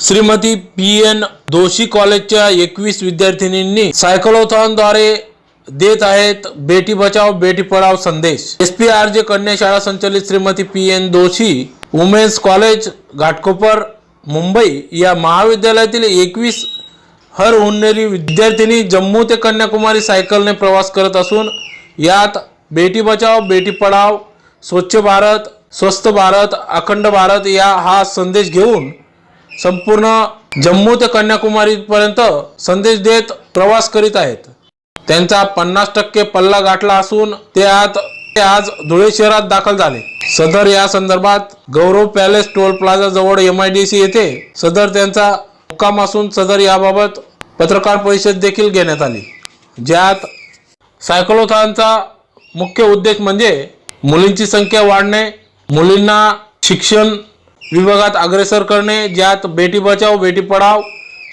Shrimati P N दोषी कॉलेजच्या एकवीस विद्यार्थिनींनी सायकलोथॉनद्वारे देत आहेत बेटी बचाव बेटी पढाव संदेश. एस पी आर जे कन्या शाळा संचलित Shrimati P N Doshi women's college Ghatkopar Mumbai या महाविद्यालयातील एकवीस हर हुन्नेरी विद्यार्थिनी जम्मू ते कन्याकुमारी सायकलने प्रवास करत असून यात बेटी बचाव बेटी पढाव स्वच्छ भारत स्वस्थ भारत अखंड भारत या हा संदेश घेऊन संपूर्ण जम्मू ते कन्याकुमारीपर्यंत संदेश देत प्रवास करीत आहेत. त्यांचा पन्नास टक्के पल्ला गाठला असून ते आज ते आज धुळे शहरात दाखल झाले. सदर या संदर्भात गौरव पॅलेस टोल प्लाझा जवळ एम आय डी सी येथे सदर त्यांचा मुक्काम असून सदर याबाबत पत्रकार परिषद देखील घेण्यात आली. ज्यात सायकलोथॉनचा मुख्य उद्देश म्हणजे मुलींची संख्या वाढणे मुलींना शिक्षण विभागात अग्रेसर करणे ज्यात बेटी बचाव बेटी पढाव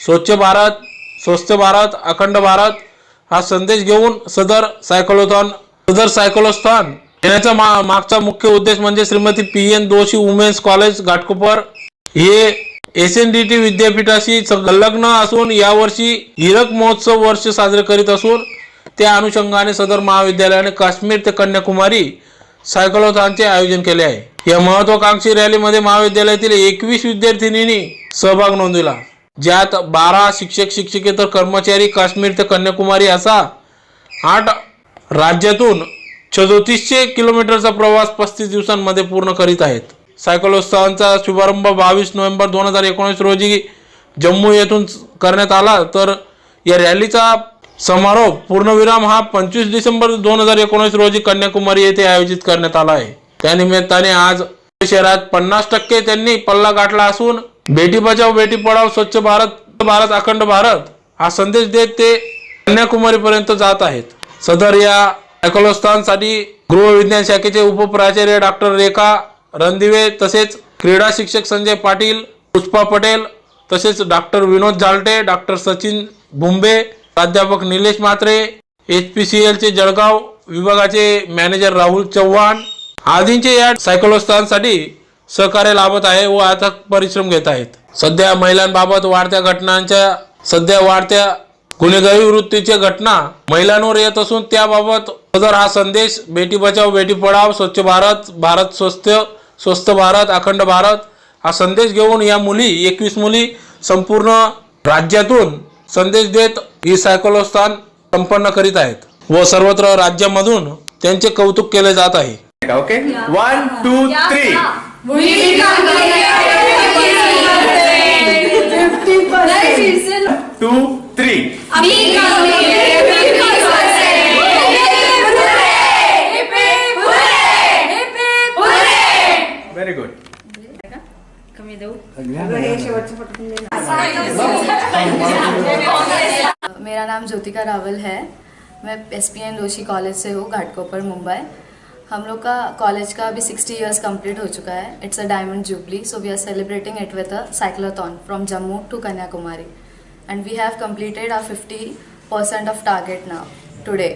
स्वच्छ भारत स्वस्थ भारत अखंड भारत हा संदेश घेऊन सदर सायकलोथॉन सदर सायकलोथॉन येण्याचा मा मागचा मुख्य उद्देश म्हणजे Shrimati P N Doshi women's college Ghatkopar. हे एस एन डी टी विद्यापीठाशी संलग्न असून यावर्षी हिरक महोत्सव वर्ष साजरे करीत असून त्या अनुषंगाने सदर महाविद्यालयाने काश्मीर ते कन्याकुमारी सायकलोथॉनचे आयोजन केले आहे. या महत्वाकांक्षी रॅलीमध्ये महाविद्यालयातील एकवीस विद्यार्थिनींनी सहभाग नोंदविला. ज्यात बारा शिक्षक शिक्षकेतर कर्मचारी काश्मीर ते कन्याकुमारी असा आठ राज्यातून सदोतीसशे किलोमीटरचा प्रवास पस्तीस दिवसांमध्ये पूर्ण करीत आहेत. सायकलोत्सवांचा शुभारंभ बावीस नोव्हेंबर दोन हजार एकोणीस रोजी जम्मू येथून करण्यात आला. तर या रॅलीचा समारोप पूर्णविराम हा पंचवीस डिसेंबर दोन हजार एकोणीस रोजी कन्याकुमारी येथे आयोजित करण्यात आला आहे. त्यानिमित्ताने आज शहरात पन्नास टक्के त्यांनी पल्ला गाठला असून बेटी बचाव बेटी पढाव स्वच्छ भारत भारत अखंड भारत हा संदेश देत ते कन्याकुमारी पर्यंत जात आहेत. सदर या सायकलोत्सवांसाठी गृहविज्ञान शाखेचे उपप्राचार्य डॉक्टर रेखा रणदिवे तसेच क्रीडा शिक्षक संजय पाटील पुष्पा पटेल तसेच डॉक्टर विनोद झालटे डॉक्टर सचिन भुंबे प्राध्यापक Nilesh Mhatre H P C एलचे जळगाव विभागाचे मॅनेजर राहुल चव्हाण आदींचे या सायकलोत्सवांसाठी सहकार्य लाभत आहे व अथक परिश्रम घेत आहेत. सध्या महिलांबाबत वाढत्या घटनांच्या सध्या वाढत्या गुन्हेगारी वृत्तीच्या घटना महिलांवर येत असून त्याबाबत सदर हा संदेश बेटी बचाव बेटी पढाव स्वच्छ भारत भारत स्वस्थ स्वस्थ भारत अखंड भारत हा संदेश घेऊन या मुली एकवीस मुली संपूर्ण राज्यातून संदेश देत ही सायकलोत्सव संपन्न करीत आहेत व सर्वत्र राज्यामधून त्यांचे कौतुक केले जात आहे Okay? One, two, three. मेरा नाम ज्योतिका रावल है मैं S P N Joshi college से हूँ घाटकोपर मुंबई हम लोग का कॉलेज का अभी सिक्सटी इयर्स कंप्लीट हो चुका है it's a diamond jubilee so we are celebrating it with a cyclothon from Jammu to Kanyakumari and we have completed our fifty percent of target now today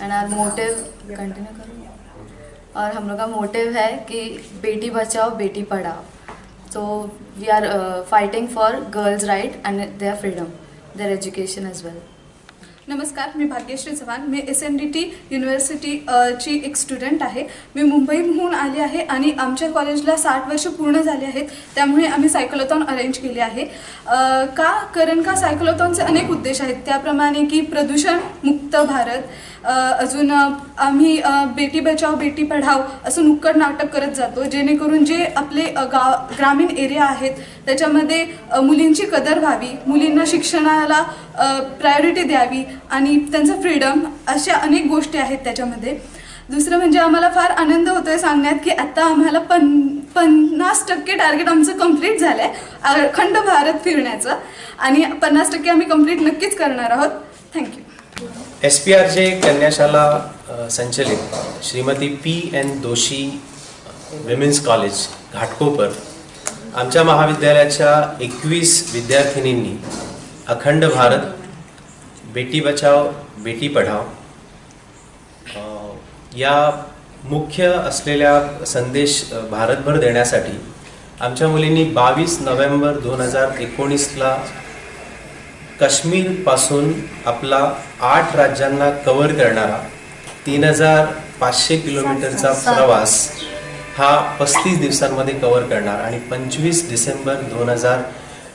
and our motive continue करूँ और हम लोग का motive है कि बेटी बचाओ बेटी पढ़ाओ। तो we are fighting for girls right and their freedom their education as well नमस्कार मी भाग्यश्री चव्हाण. मी S N D T university ची एक स्टुडंट आहे. मी मुंबईहून आले आहे आणि आमच्या कॉलेजला साठ वर्ष पूर्ण झाले आहेत. त्यामुळे आम्ही सायकलोथॉन अरेंज केले आहे. का कारण का सायकलोथॉनचे अनेक उद्देश आहेत. त्याप्रमाणे की प्रदूषण मुक्त भारत अजून आम्ही बेटी बचाव बेटी पढाव असं नुक्कड नाटक करत जातो. जेणेकरून जे आपले गाव ग्रामीण एरिया आहेत त्याच्यामध्ये मुलींची कदर व्हावी मुलींना शिक्षणाला प्रायोरिटी द्यावी आणि त्यांचं फ्रीडम अशा अनेक गोष्टी आहेत त्याच्यामध्ये. दुसरं म्हणजे आम्हाला फार आनंद होतो आहे सांगण्यात की आता आम्हाला पन पन्नास टक्के टार्गेट आमचं कंप्लीट झालं आहे अखंड भारत फिरण्याचं. आणि पन्नास टक्के आम्ही कंप्लीट नक्कीच करणार आहोत. Thank you S P R J कन्याशाला संचलित Shrimati P N Doshi women's college Ghatkopar. आमच्या महाविद्यालयाच्या एकवीस विद्यार्थिनींनी अखंड भारत बेटी बचाव बेटी पढाव या मुख्य असलेल्या संदेश भारतभर देण्यासाठी आमच्या मुलींनी बावीस नोव्हेंबर दोन हजार एकोणीसला काश्मीरपासून आपला आठ राज्यांना कव्हर करणारा तीन हजार पाचशे किलोमीटरचा प्रवास हा पस्तीस दिवसांमध्ये कव्हर करणार आणि पंचवीस डिसेंबर दोन हजार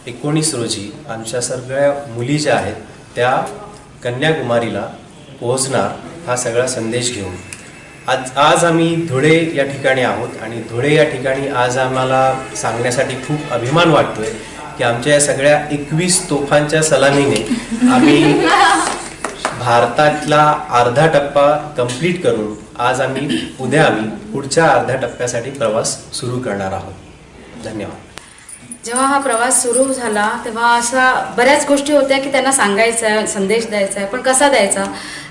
एकोणीस रोजी आमच्या सगळ्या मुली ज्या आहेत त्या कन्याकुमारीला पोहोचणार हा सगळा संदेश घेऊन. आज आज आम्ही धुळे या ठिकाणी आहोत आणि धुळे या ठिकाणी आज आम्हाला सांगण्यासाठी खूप अभिमान वाटतोय की आमच्या या सगळ्या एकवीस तोफांच्या सलामीने आम्ही भारतातला अर्धा टप्पा कंप्लीट करून आज आम्ही उद्या आम्ही पुढच्या अर्ध्या टप्प्यासाठी प्रवास सुरू करणार आहोत. धन्यवाद. जेव्हा हा प्रवास सुरू झाला तेव्हा अशा बऱ्याच गोष्टी होत्या की त्यांना सांगायचं आहे संदेश द्यायचा आहे पण कसा द्यायचा?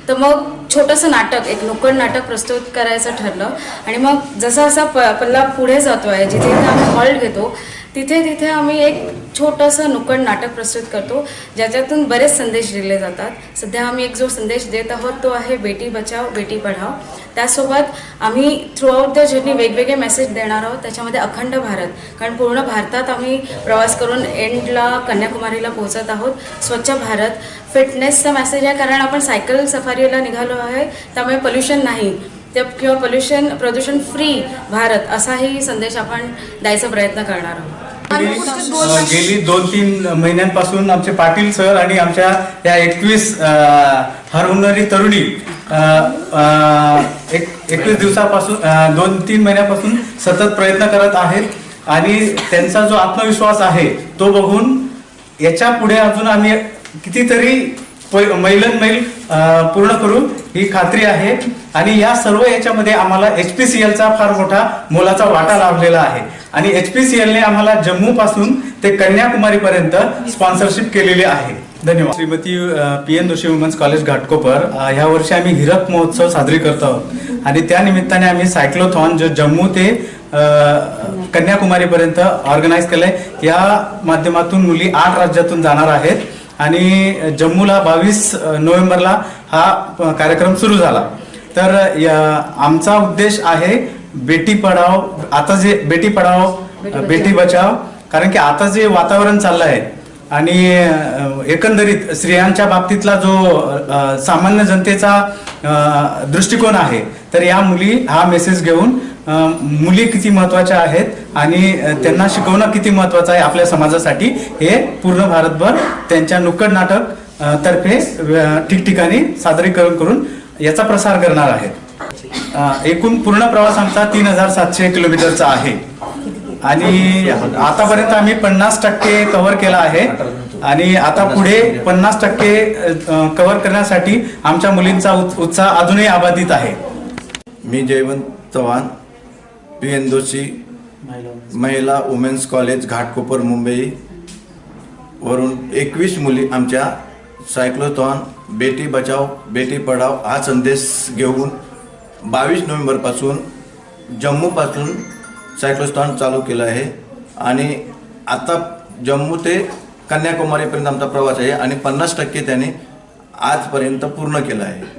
तर मग छोटंसं नाटक एक नुक्कड नाटक प्रस्तुत करायचं ठरलं. आणि मग जसा असा प पल्ला पुढे जातो आहे जिथे जिथे आम्ही हॉल्ट घेतो तिथे तिथे आम्ही एक छोटंसं नुकड नाटक प्रस्तुत करतो ज्याच्यातून बरेच संदेश दिले जातात. सध्या आम्ही एक जो संदेश देत आहोत तो आहे बेटी बचाव बेटी पढाव त्यासोबत आम्ही थ्रूआउट द जर्नी वेगवेगळे मेसेज देणार आहोत त्याच्यामध्ये अखंड भारत कारण पूर्ण भारतात आम्ही प्रवास करून एंडला कन्याकुमारीला पोहोचत आहोत. स्वच्छ भारत फिटनेसचा मेसेज आहे कारण आपण सायकल सफारीला निघालो आहे त्यामुळे पोल्युशन नाही. त्या किंवा पोल्युशन प्रदूषण फ्री भारत असाही संदेश आपण द्यायचा प्रयत्न करणार आहोत. गेली दोन तीन महिन्यांपासून आमचे पाटील सर आणि आमच्या या एकवीस हरहुन्नरी तरुणी एक एकवीस दिवसापासून दोन तीन महिन्यापासून सतत प्रयत्न करत आहेत आणि त्यांचा जो आत्मविश्वास आहे तो बघून याच्यापुढे अजून आम्ही कितीतरी मैलन मैल पूर्ण करू ही खात्री आहे. आणि या सर्व याच्यामध्ये आम्हाला एच पी सी एलचा फार मोठा मोलाचा वाटा लाभलेला आहे. आणि एच पी सी एलने आम्हाला जम्मू पासून ते कन्याकुमारी पर्यंत स्पॉन्सरशिप केलेली आहे. धन्यवाद. Shrimati P N Joshi women's college Ghatkopar ह्या वर्षी आम्ही हिरक महोत्सव साजरी करतो आहोत. आणि त्या निमित्ताने आम्ही सायक्लोथॉन जो जम्मू ते कन्याकुमारीपर्यंत कन्याकुमारी पर्यंत ऑर्गनाईज केलंय या माध्यमातून मुली आठ राज्यातून जाणार आहेत. आणि जम्मूला बावीस नोव्हेंबरला हा कार्यक्रम सुरू झाला. तर या- आमचा उद्देश आहे बेटी पढाव आता जे बेटी पढाव बेटी बचाव कारण की आता जे वातावरण चाललं आहे आणि एकंदरीत स्त्रियांच्या बाबतीतला जो सामान्य जनतेचा दृष्टिकोन आहे तर या मुली हा मेसेज घेऊन मुली किती महत्त्वाच्या आहेत आणि त्यांना शिकवणं किती महत्वाचं आहे आपल्या समाजासाठी हे पूर्ण भारतभर त्यांच्या नुक्कड नाटक तर्फे ठिकठिकाणी सादरीकरण करून याचा प्रसार करणार आहेत. एकूण पूर्ण प्रवास आमचा तीन हजार सातशे किलोमीटरचा आहे. आणि आतापर्यंत आम्ही पन्नास टक्के कव्हर केला आहे. आणि आता पुढे पन्नास टक्के कव्हर करण्यासाठी आमच्या मुलींचा उत्साह अजूनही अबाधित आहे. मी जयवंत चव्हाण पी एन दोशी महिला वुमेन्स कॉलेज घाटकोपर मुंबई. वरून एकवीस मुली आमच्या सायक्लोथॉन बेटी बचाव बेटी पढाव हा संदेश घेऊन बावीस नोव्हेंबरपासून जम्मूपासून सायक्लोथॉन चालू केलं आहे. आणि आता जम्मू ते कन्याकुमारीपर्यंत आमचा प्रवास आहे आणि पन्नास टक्के त्याने आजपर्यंत पूर्ण केला आहे.